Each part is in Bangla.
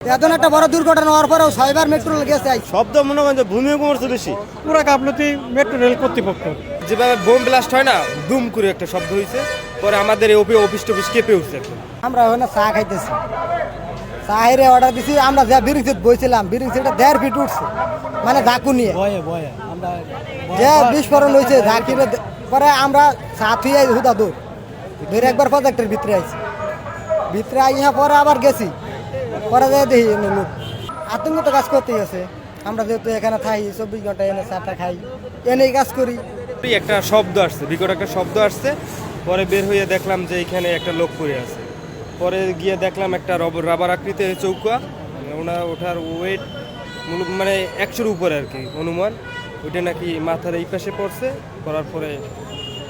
এত একটা বড় দুর্ঘটনা হওয়ার পরেও ছয়বার মেট্রো গেছে শব্দ মনে করেন যে ভূমিকম্প হচ্ছে বেশি পুরা গাফলতি মেট্রো রেল কর্তৃপক্ষ। যেভাবে বোম ব্লাস্ট হয় না দুম করে একটা শব্দ হয়েছে পরে আমাদের এই অফিস টফিস কেঁপে উঠছে। আমরা ওখানে চা খাইতেছি। চা হাইরে অর্ডার দিছি আমরা যা বিরিং সিট বইছিলাম বিরিং সিটটা দেড় ফিট উঠছে। মানে ঝাঁকু নিয়ে। যে বিস্ফোরণ হয়েছে ঝাঁকিরে পরে আমরা চা থুয়ে হুদা দূর ধরে একবার প্রজেক্টের ভিতরে আইছি। ভিতরে আইয়া পরে আবার গেছি। পরে যাই দেখি লোক। আতঙ্ক তো কাজ করতেই আছে। আমরা যেহেতু এখানে থাকি চব্বিশ ঘণ্টা এনে চাটা খাই, এনেই কাজ করি। একটা শব্দ আসছে, বিকট একটা শব্দ আসছে। পরে বের হয়ে দেখলাম যে এখানে একটা লোক পড়ে আছে। পরে গিয়ে দেখলাম একটা রব- রাবার আকৃতির চৌকা ওনার ওঠার ওয়েট মানে একশোর উপরে আর কি অনুমান। ওইটা নাকি মাথার এই পাশে পড়ছে, পড়ার পরে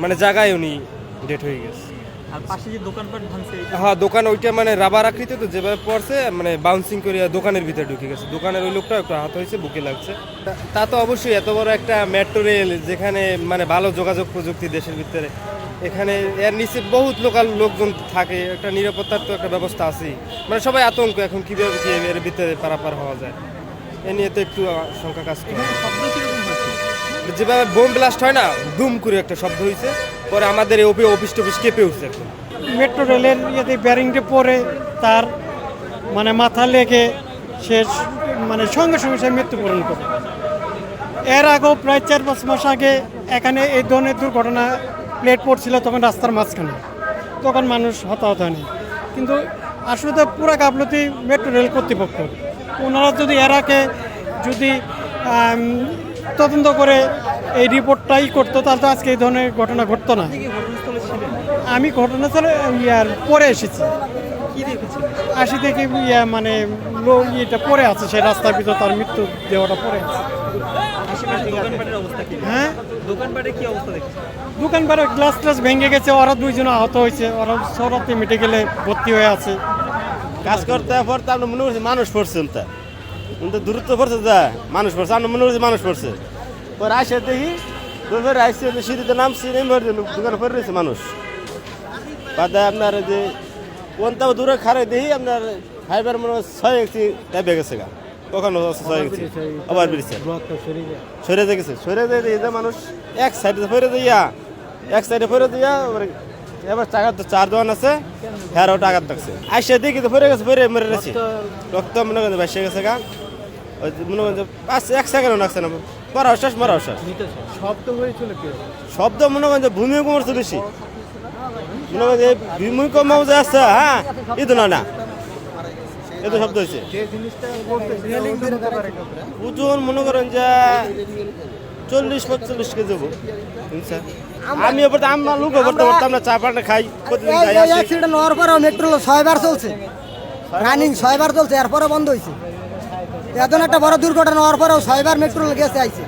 মানে জায়গায় উনি ডেট হয়ে গেছে। হ্যাঁ দোকান ওইটা মানে রাবার আকৃতি তো যেভাবে পড়ছে মানে বাউন্সিং করে দোকানের ভিতরে ঢুকে গেছে। দোকানের ওই লোকটা একটু হাত হয়েছে বুকে লাগছে। তা- তা অবশ্যই এত বড় একটা মেট্রো রেল যেখানে মানে ভালো যোগাযোগ প্রযুক্তি দেশের ভিতরে। এখানে এর নিচে বহুত লোকাল লোকজন থাকে একটা নিরাপত্তার তো একটা ব্যবস্থা আছেই। মানে সবাই আতঙ্ক এখন কীভাবে কি এর ভিতরে পারাপার হওয়া যায়। এ নিয়ে তো একটু শঙ্কা কাজ করে। যেভাবে বোম ব্লাস্ট হয় না দুম করে একটা শব্দ হয়েছে পরে আমাদের এই অফি অফিস টফিস কেঁপে উঠছে মেট্রো রেলের ইয়েতে ব্যারিংটা পরে তার মানে মাথা লেগে সে মানে সঙ্গে সঙ্গে সে মৃত্যুবরণ করে। এর আগেও প্রায় চার পাঁচ মাস আগে এখানে এই ধরনের দুর্ঘটনা প্লেট পড়ছিল তখন রাস্তার মাঝখানে। তখন মানুষ হতাহত হয়নি। কিন্তু আসলে তো পুরা গাফলতি মেট্রো রেল কর্তৃপক্ষ। ওনারা যদি এর আগে যদি তদন্ত করে এই রিপোর্টটাই করতো তাহলে তো আজকে এই ধরনের ঘটনা ঘটতো না। আমি ঘটনাস্থলে ইয়ার পরে এসেছি। আসি থেকে ইয়া মানে লো ইয়েটা পড়ে আছে সেই রাস্তার ভিতর তার মৃত্যু দেওয়াটা পড়ে আছে। আশেপাশে দোকানপাটের অবস্থা কি? হ্যাঁ? দোকানপাটে গ্লাস ট্লাস ভেঙে গেছে ওরা দুইজন আহত হয়েছে ওরা সরাতে মিটে গেলে ভর্তি হয়ে আছে। কাজ করতে পর মনে করছি মানুষ পড়ছে তা কিন্তু দূরত্ব পড়ছে যা। মানুষ পড়ছে আমরা মনে করছি মানুষ পড়ছে। পরে আসে দেখি দুপুরে আসছে যে সিঁড়িতে নামছি নেমে দোকানে পড়ে রয়েছে মানুষ। বাদে আপনার এই যে কোনটাও দূরে খারে দেখি আপনার ফাইবার মনে হয় ছয় ইঞ্চি দাবে গেছে গা। কখনো ছয় ইঞ্চি। আবার বেরিয়েছে। সরে দিয়ে গেছে সরে যে মানুষ এক সাইডে পড়ে দিয়া এক সাইডে পড়ে দিয়া এবার টাকা তো চার দোকান আছে হ্যাঁ ওটা আঘাত লাগছে। আইসে দেখি তো পড়ে গেছে পড়ে মেরে গেছে। রক্ত মনে করেন বেসে গেছে গা। যে মনে করেন পাঁচ এক সেকেন্ডও লাগছে না। মারা শেষ মারা শেষ। শব্দ হয়েছিল শব্দ মনে করেন যে ভূমিকম্প হচ্ছে বেশি। মনে করেন যে ভূমিকম্প যে আসছে হ্যাঁ এই তো না না। এই তো শব্দ হয়েছে। ওজন মনে করেন যে চল্লিশ পঁয়তাল্লিশ কেজি হব। আমি এবার আমরা লোক করতে পারতাম না চা পাটা খাই প্রতিদিন খাই। অ্যাক্সিডেন্ট হওয়ার পরেও মেট্রো ছয়বার চলছে। রানিং ছয়বার চলছে এরপরে বন্ধ হয়েছে। এত একটা বড় দুর্ঘটনা হওয়ার পরেও ছয়বার মেট্রোল গেছে আইছে।